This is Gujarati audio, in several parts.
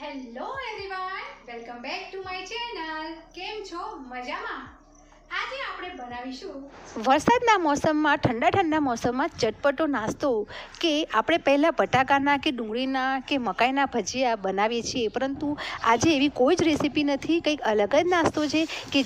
Hello everyone welcome back to my channel કેમ છો? મજામાં? આજે આપણે બનાવીશું વરસાદના મોસમમાં ઠંડા ઠંડા મોસમમાં ચટપટો નાસ્તો કે આપણે પહેલાં બટાકાના કે ડુંગળીના કે મકાઈના ભજીયા બનાવીએ છીએ. પરંતુ આજે એવી કોઈ જ રેસીપી નથી, કંઈક અલગ જ નાસ્તો છે કે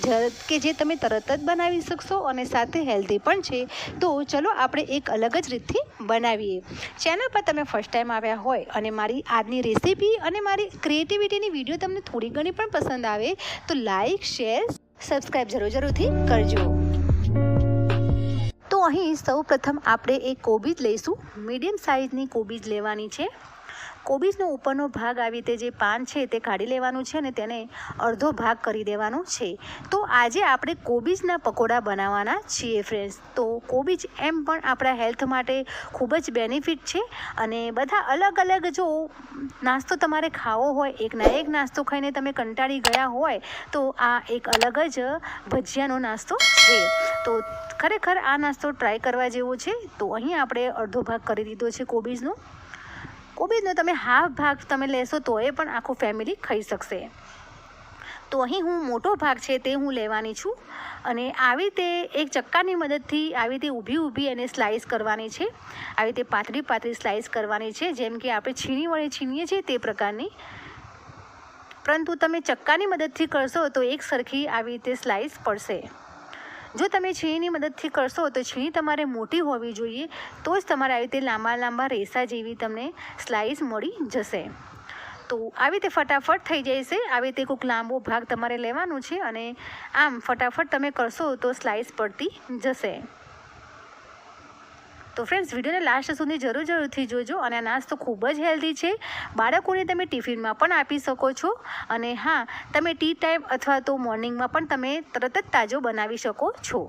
કે જે તમે તરત જ બનાવી શકશો અને સાથે હેલ્ધી પણ છે. તો ચલો આપણે એક અલગ જ રીતથી બનાવીએ. ચેનલ પર તમે ફર્સ્ટ ટાઈમ આવ્યા હોય અને મારી આજની રેસીપી અને મારી ક્રિએટિવિટીની વીડિયો તમને થોડી ઘણી પણ પસંદ આવે, તો લાઈક, શેર સબસ્ક્રાઈબ જરૂર, જરૂરથી કરજો. તો અહીં સૌ પ્રથમ આપણે એક કોબીજ લઈશું. મીડિયમ સાઇઝની કોબીજ લેવાની છે. કોબીજનો ઉપરનો ભાગ આવી રીતે જે પાન છે તે કાઢી લેવાનું છે અને તેને અડધો ભાગ કરી દેવાનો છે. તો આજે આપણે કોબીજના પકોડા બનાવવાના છીએ ફ્રેન્ડ્સ તો કોબીજ એમ પણ આપણા હેલ્થ માટે ખૂબ જ બેનિફિટ છે અને બધા અલગ અલગ જો નાસ્તો તમારે ખાવો હોય, એકના એક નાસ્તો ખાઈને તમે કંટાળી ગયા હોય, તો આ એક અલગ જ ભજીયાનો નાસ્તો છે. તો ખરેખર આ નાસ્તો ટ્રાય કરવા જેવો છે. તો અહીં આપણે અડધો ભાગ કરી દીધો છે કોબીજનો. કોબીજનો તમે હાફ ભાગ તમે લેશો તો એ પણ આખું ફેમિલી ખાઈ શકશે. તો અહીં હું મોટો ભાગ છે તે હું લેવાની છું અને આવી રીતે એક ચક્કાની મદદથી આવી રીતે ઊભી ઊભી એને સ્લાઇસ કરવાની છે. આવી રીતે પાતળી પાતળી સ્લાઇસ કરવાની છે, જેમ કે આપણે છીણી વડે છીણીએ છીએ તે પ્રકારની. પરંતુ તમે ચક્કાની મદદથી કરશો તો એક સરખી આવી રીતે સ્લાઇસ પડશે. જો તમે છીણીની મદદથી કરશો તો છીણી તમારે મોટી હોવી જોઈએ, તો જ તમારે આવી રીતે લાંબા લાંબા રેસા જેવી તમને સ્લાઈસ મળી જશે. તો આવી રીતે ફટાફટ થઈ જશે. આવી રીતે કોઈક લાંબો ભાગ તમારે લેવાનો છે અને આમ ફટાફટ તમે કરશો તો સ્લાઈસ પડતી જશે. તો ફ્રેન્ડ્સ વિડીયોને લાસ્ટ સુધી જરૂર જરૂરથી જોજો અને આ નાસ્તો ખૂબ જ હેલ્ધી છે. બાળકોને તમે ટિફિનમાં પણ આપી શકો છો અને હા, તમે ટી ટાઈમ અથવા તો મોર્નિંગમાં પણ તમે તરત જ તાજો બનાવી શકો છો.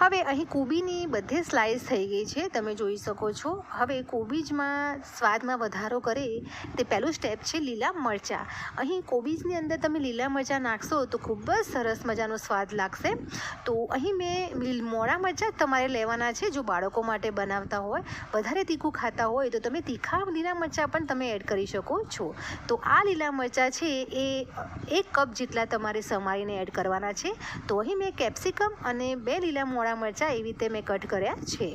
હવે અહીં કોબીની બધી સ્લાઇસ થઈ ગઈ છે, તમે જોઈ શકો છો. હવે કોબીજમાં સ્વાદમાં વધારો કરે તે પહેલું સ્ટેપ છે લીલા મરચાં. અહીં કોબીજની અંદર તમે લીલા મરચાં નાખશો તો ખૂબ જ સરસ મજાનો સ્વાદ લાગશે. તો અહીં મેં મોડા મરચાં તમારે લેવાના છે જો બાળકો માટે બનાવતા હોય, વધારે તીખું ખાતા હોય તો તમે તીખા લીલા મરચાં પણ તમે એડ કરી શકો છો. તો આ લીલા મરચાં છે એ એક કપ જેટલા તમારે સમારીને એડ કરવાના છે. તો અહીં મેં કેપ્સિકમ અને બે લીલા મોળા મરચાં એવી રીતે મેં કટ કર્યા છે.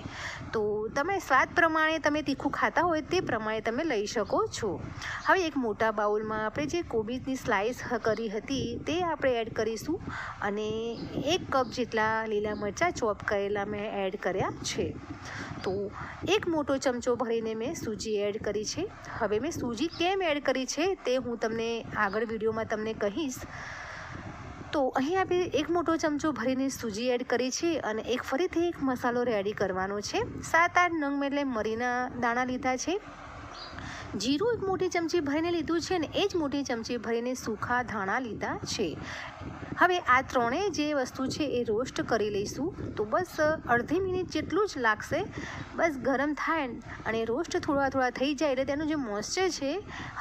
તો તમે સ્વાદ પ્રમાણે તમે તીખું ખાતા હોય તે પ્રમાણે તમે લઈ શકો છો. હવે એક મોટા બાઉલમાં આપણે જે કોબીજની સ્લાઇસ કરી હતી તે આપણે એડ કરીશું અને એક કપ જેટલા લીલા મરચાં ચોપ કરેલા મેં એડ કર્યા છે. તો એક મોટો ચમચો ભરીને મેં સૂજી એડ કરી છે. હવે મેં સૂજી કેમ એડ કરી છે તે હું તમને આગળ વિડીયોમાં તમને કહીશ. તો અહીં આપણે એક મોટો ચમચો ભરીને સૂજી એડ કરી છે અને એક ફરીથી એક મસાલો રેડી કરવાનો છે. સાત આઠ નંગ એટલે મરીના દાણા લીધા છે. જીરું એક મોટી ચમચી ભરીને લીધું છે ને એ જ મોટી ચમચી ભરીને સૂખા ધાણા લીધા છે. હવે આ ત્રણેય જે વસ્તુ છે એ રોસ્ટ કરી લઈશું. તો બસ અડધી મિનિટ જેટલું જ લાગશે. બસ ગરમ થાય અને રોસ્ટ થોડા થોડા થઈ જાય એટલે તેનું જે મોઇસ્ચર છે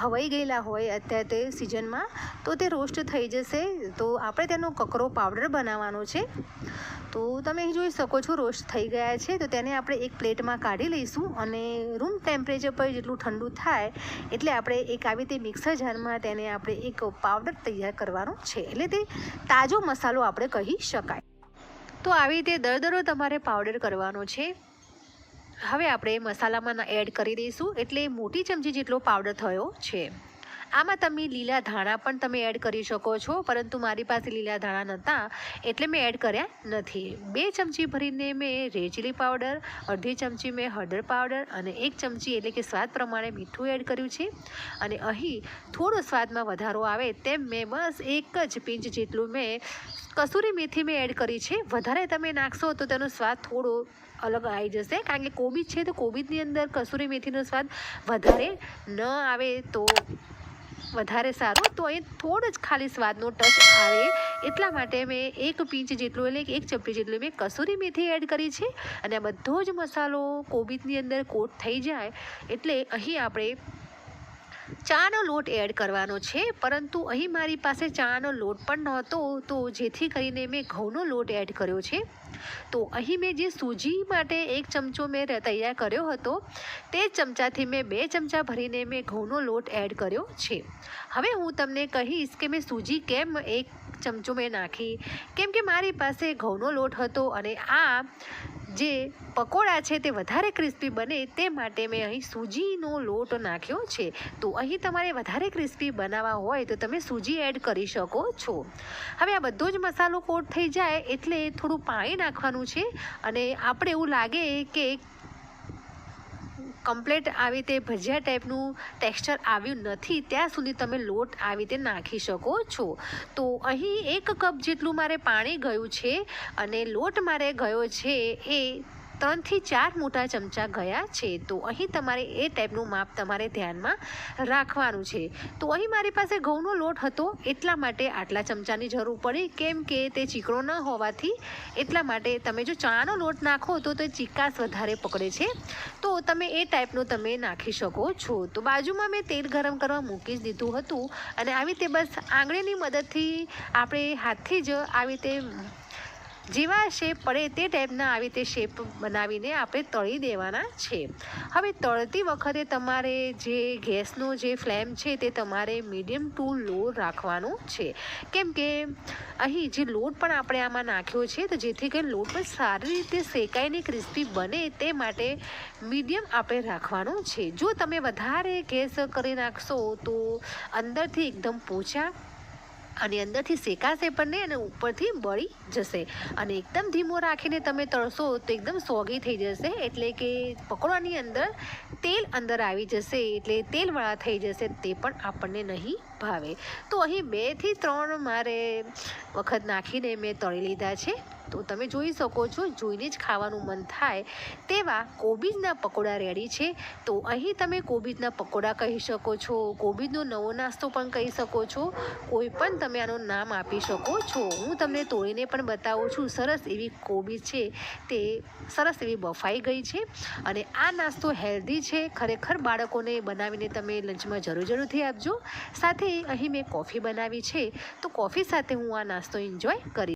હવાઈ ગયેલા હોય અત્યારે તે સિઝનમાં, તો તે રોસ્ટ થઈ જશે. તો આપણે તેનો કકરો પાવડર બનાવવાનો છે. તો તમે જોઈ શકો છો રોસ્ટ થઈ ગયા છે. તો તેને આપણે એક પ્લેટમાં કાઢી લઈશું અને રૂમ ટેમ્પરેચર પર જેટલું ઠંડુ થાય એટલે આપણે એક આવી રીતે મિક્સર જારમાં તેને આપણે એક પાવડર તૈયાર કરવાનો છે. એટલે તે તાજો મસાલો આપણે કહી શકાય. તો આવી રીતે દરદરો તમારે પાવડર કરવાનો છે. હવે આપણે મસાલામાં એડ કરી દઈશું. એટલે મોટી ચમચી જેટલો પાવડર થયો છે. આમાં તમે લીલા ધાણા પણ તમે એડ કરી શકો છો, પરંતુ મારી પાસે લીલા ધાણા નહોતા, એટલે મેં એડ કર્યા નથી. બે ચમચી ભરીને મેં રેડ પાવડર અડધી ચમચી મેં હળદર પાવડર અને એક ચમચી એટલે કે સ્વાદ પ્રમાણે મીઠું એડ કર્યું છે. અને અહીં થોડો સ્વાદમાં વધારો આવે તેમ મેં બસ એક જ પિંચ જેટલું મેં કસૂરી મેથી મેં એડ કરી છે. વધારે તમે નાખશો તો તેનો સ્વાદ થોડો અલગ આવી જશે, કારણ કે કોબીજ છે તો કોબીજની અંદર કસૂરી મેથીનો સ્વાદ વધારે ન આવે તો વધારે સારું, તો અહીં થોડો જ ખાલી સ્વાદનો ટચ આવે. એટલા માટે મેં એક પીંચ જેટલું, એટલે એક ચપટી જેટલું મેં કસૂરી મેથી એડ કરી છે. અને આ બધો જ મસાલો કોબીજની અંદર કોટ થઈ જાય, એટલે અહીં આપણે ચાનો લોટ એડ કરવાનો છે. પરંતુ અહીં મારી પાસે ચાનો લોટ પણ નહોતો, તો જેથી કરીને મેં ઘઉંનો લોટ એડ કર્યો છે. તો અહીં મેં જે સૂજી માટે એક ચમચો મેં તૈયાર કર્યો હતો, તે ચમચાથી મેં બે ચમચા ભરીને મેં ઘઉંનો લોટ એડ કર્યો છે. હવે હું તમને કહીશ કે મેં સૂજી કેમ એક ચમચો મેં નાખી? કેમ કે મારી પાસે ઘઉંનો લોટ હતો અને આ જે પકોડા છે તે વધારે ક્રિસ્પી બને તે માટે મેં અહીં સૂજીનો લોટ નાખ્યો છે. તો અહીં તમારે વધારે ક્રિસ્પી બનાવવા હોય તો તમે સૂજી એડ કરી શકો છો. હવે આ બધો જ મસાલો કોટ થઈ જાય એટલે થોડું પાણી નાખવાનું છે અને આપણે એવું લાગે કે કમ્પ્લેટ આવી રીતે ભજીયા ટાઈપનું ટેક્સચર આવ્યું નથી, ત્યાં સુધી તમે લોટ આવી રીતે નાખી શકો છો. તો અહીં એક કપ જેટલું મારે પાણી ગયું છે અને લોટ મારે ગયો છે એ ત્રણથી ચાર મોટા ચમચા ગયા છે. તો અહીં તમારે એ ટાઈપનું માપ તમારે ધ્યાનમાં રાખવાનું છે. તો અહીં મારી પાસે ઘઉંનો લોટ હતો. એટલા માટે આટલા ચમચાની જરૂર પડી. કેમ કે તે ચીકણો ન હોવાથી એટલા માટે તમે જો ચણાનો લોટ નાખો તો તે ચીકાશ વધારે પકડે છે. તો તમે એ ટાઈપનો તમે નાખી શકો છો. તો બાજુમાં મેં તેલ ગરમ કરવા મૂકી જ દીધું હતું. અને આવી રીતે બસ આંગળીની મદદથી આપણે હાથથી જ આવી રીતે જેવા શેપ પડે તે ટાઈપના આવી રીતે શેપ બનાવીને આપણે તળી દેવાના છે. હવે તળતી વખતે તમારે જે ગેસનો જે ફ્લેમ છે તે તમારે મીડિયમ ટુ લો રાખવાનો છે. કેમ કે અહીં જે લોટ પણ આપણે આમાં નાખ્યો છે, તો જેથી કરી લોટ પણ સારી રીતે શેકાઈને ક્રિસ્પી બને તે માટે મીડિયમ આપણે રાખવાનો છે. જો તમે વધારે ગેસ કરી નાખશો તો અંદરથી એકદમ પોચા અને અંદરથી શેકાશે પણ નહીં અને ઉપરથી બળી જશે. અને એકદમ ધીમો રાખીને તમે તળશો તો એકદમ સોગી થઈ જશે, એટલે કે પકોડાની અંદર તેલ અંદર આવી જશે, એટલે તેલવાળા થઈ જશે, તે પણ આપણને નહીં ભાવે. તો અહીં બેથી ત્રણ મારે વખત નાખીને મેં તળી લીધા છે. તો તમે જોઈ શકો છો, જોઈને જ ખાવાનું મન થાય તેવા કોબીજના પકોડા રેડી છે. તો અહીં તમે કોબીજના પકોડા કહી શકો છો, કોબીજનો નવો નાસ્તો પણ કહી શકો છો. કોઈ પણ તમે આનું નામ આપી શકો છો. હું તમને તોડીને પણ બતાવું છું, સરસ એવી કોબીજ છે તે, સરસ એવી બફાઈ ગઈ છે. અને આ નાસ્તો હેલ્ધી છે, ખરેખર બાળકોને બનાવીને તમે લંચમાં જરૂર જરૂરથી આપજો. સાથે અહીં મેં કોફી બનાવી છે, તો કોફી સાથે હું આ નાસ્તો એન્જોય કરી